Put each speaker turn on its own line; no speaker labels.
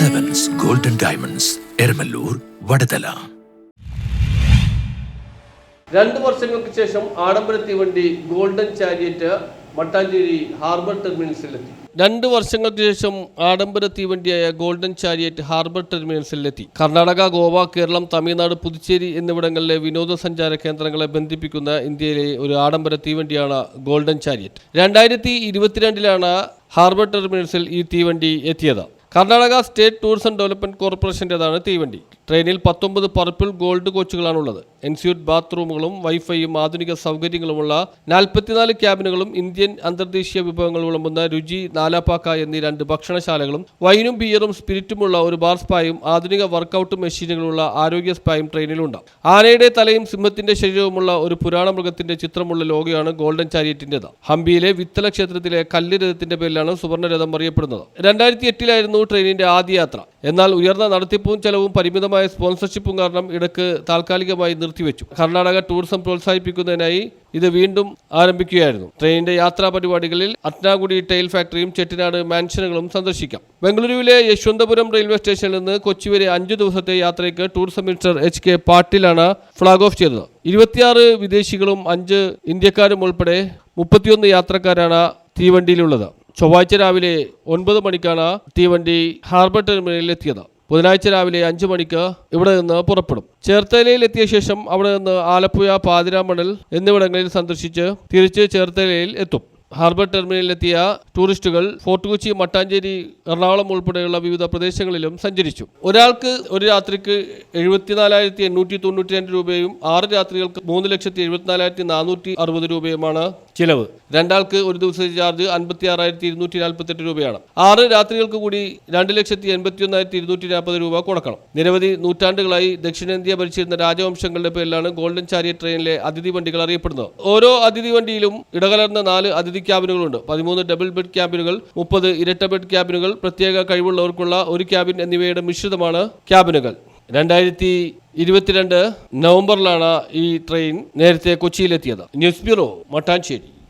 Diamonds Eramalloor Vadathala
രണ്ട് വർഷങ്ങൾക്ക് ശേഷം ആഡംബര തീവണ്ടി ഗോൾഡൻ ചാരിയറ്റ് മട്ടാഞ്ചേരി ഹാർബർ ടെർമിനൽസിലെത്തി രണ്ട് വർഷങ്ങൾക്ക് ശേഷം ആഡംബര തീവണ്ടിയായ ഗോൾഡൻ ചാരിയറ്റ് ഹാർബർ ടെർമിനൽസിലെത്തി കർണാടക ഗോവ കേരളം തമിഴ്നാട് പുതുച്ചേരി എന്നിവിടങ്ങളിലെ വിനോദസഞ്ചാര കേന്ദ്രങ്ങളെ ബന്ധിപ്പിക്കുന്ന ഇന്ത്യയിലെ ഒരു ആഡംബര തീവണ്ടിയാണ് ഗോൾഡൻ ചാരിയറ്റ് രണ്ടായിരത്തി ഇരുപത്തിരണ്ടിലാണ് ഹാർബർ ടെർമിനൽസിൽ ഈ തീവണ്ടി എത്തിയത്. കർണാടക സ്റ്റേറ്റ് ടൂറിസം ഡെവലപ്മെന്റ് കോർപ്പറേഷന്റെതാണ് തീവണ്ടി. ട്രെയിനിൽ പത്തൊമ്പത് പർപ്പിൾ ഗോൾഡ് കോച്ചുകളാണുള്ളത്. എൻസ്യൂട്ട് ബാത്റൂമുകളും വൈഫൈയും ആധുനിക സൗകര്യങ്ങളുമുള്ള നാൽപ്പത്തിനാല് ക്യാബിനുകളും ഇന്ത്യൻ അന്തർദേശീയ വിഭവങ്ങൾ വിളമ്പുന്ന രുചി നാലാപ്പാക്ക എന്നീ രണ്ട് ഭക്ഷണശാലകളും വൈനും ബിയറും സ്പിരിറ്റുമുള്ള ഒരു ബാർ സ്പായും ആധുനിക വർക്കൗട്ട് മെഷീനുകളുള്ള ആരോഗ്യ സ്പായും ട്രെയിനിലുണ്ട്. ആനയുടെ തലയും സിംഹത്തിന്റെ ശരീരവുമുള്ള ഒരു പുരാണ മൃഗത്തിന്റെ ചിത്രമുള്ള ലോഗയാണ് ഗോൾഡൻ ചാരിയറ്റിന്റേത് ഹംപിയിലെ വിത്തല ക്ഷേത്രത്തിലെ കല്ല് രഥത്തിന്റെ പേരിലാണ് സുവർണരഥം അറിയപ്പെടുന്നത്. രണ്ടായിരത്തി എട്ടിലായിരുന്നു ട്രെയിനിന്റെ ആദ്യ യാത്ര. എന്നാൽ ഉയർന്ന നടത്തിപ്പും ചെലവും പരിമിതമായ സ്പോൺസർഷിപ്പും കാരണം ഇടയ്ക്ക് താൽക്കാലികമായി നിർത്തിവെച്ചു. കർണാടക ടൂറിസം പ്രോത്സാഹിപ്പിക്കുന്നതിനായി ഇത് വീണ്ടും ആരംഭിക്കുകയായിരുന്നു. ട്രെയിനിന്റെ യാത്രാ പരിപാടികളിൽ അറ്റ്നാഗുഡി ടൈൽ ഫാക്ടറിയും ചെട്ടിനാട് മാൻഷനുകളും സന്ദർശിക്കാം. ബംഗളൂരുവിലെ യശ്വന്തപുരം റെയിൽവേ സ്റ്റേഷനിൽ നിന്ന് കൊച്ചി വരെ അഞ്ചു ദിവസത്തെ യാത്രയ്ക്ക് ടൂറിസം മിനിസ്റ്റർ എച്ച് കെ പാട്ടീലാണ് ഫ്ളാഗ് ഓഫ് ചെയ്തത്. ഇരുപത്തിയാറ് വിദേശികളും അഞ്ച് ഇന്ത്യക്കാരും ഉൾപ്പെടെ മുപ്പത്തിയൊന്ന് യാത്രക്കാരാണ് തീവണ്ടിയിലുള്ളത്. ചൊവ്വാഴ്ച രാവിലെ ഒൻപത് മണിക്കാണ് തീവണ്ടി ഹാർബർ ടെർമിനലിൽ എത്തിയത് ബുധനാഴ്ച രാവിലെ അഞ്ചു മണിക്ക് ഇവിടെ നിന്ന് പുറപ്പെടും. ചേർത്തലയിൽ എത്തിയ ശേഷം അവിടെ നിന്ന് ആലപ്പുഴ പാതിരാമണൽ എന്നിവിടങ്ങളിൽ സന്ദർശിച്ച് തിരിച്ച് ചേർത്തലയിൽ എത്തും. ഹാർബർ ടെർമിനലിലെത്തിയ ടൂറിസ്റ്റുകൾ ഫോർട്ട് കൊച്ചി മട്ടാഞ്ചേരി എറണാകുളം ഉൾപ്പെടെയുള്ള വിവിധ പ്രദേശങ്ങളിലും സഞ്ചരിച്ചു. ഒരാൾക്ക് ഒരു രാത്രിക്ക് എഴുപത്തിനാലായിരത്തി എണ്ണൂറ്റി തൊണ്ണൂറ്റി രണ്ട് രൂപയും ആറ് രാത്രികൾക്ക് മൂന്ന് ലക്ഷത്തി എഴുപത്തിനാലായിരത്തി നാനൂറ്റി അറുപത് രൂപയുമാണ് ചിലവ്. രണ്ടാൾക്ക് ഒരു ദിവസത്തെ ചാർജ് അൻപത്തി ആറായിരത്തി ഇരുന്നൂറ്റി നാൽപ്പത്തെട്ട് രൂപയാണ്. ആറ് രാത്രികൾക്ക് കൂടി രണ്ട് ലക്ഷത്തി എൺപത്തി ഒന്നായിരത്തി ഇരുന്നൂറ്റി നാൽപ്പത് രൂപ കൊടുക്കണം. നിരവധി നൂറ്റാണ്ടുകളായി ദക്ഷിണേന്ത്യ ഭരിച്ചിരുന്ന രാജവംശങ്ങളുടെ പേരിലാണ് ഗോൾഡൻ ചാരിയ ട്രെയിനിലെ അതിഥി വണ്ടികൾ അറിയപ്പെടുന്നത്. ഓരോ അതിഥി വണ്ടിയിലും ഇടകലർന്ന നാല് അതിഥി ക്യാബിനുകളുണ്ട്. പതിമൂന്ന് ഡബിൾ ബെഡ് ക്യാബിനുകൾ മുപ്പത് ഇരട്ട ബെഡ് ക്യാബിനുകൾ പ്രത്യേക കഴിവുള്ളവർക്കുള്ള ഒരു ക്യാബിൻ എന്നിവയുടെ മിശ്രിതമാണ് ക്യാബിനുകൾ. രണ്ടായിരത്തി ഇരുപത്തിരണ്ട് നവംബറിലാണ് ഈ ട്രെയിൻ നേരത്തെ കൊച്ചിയിലെത്തിയത്. News bureau Mattancherry.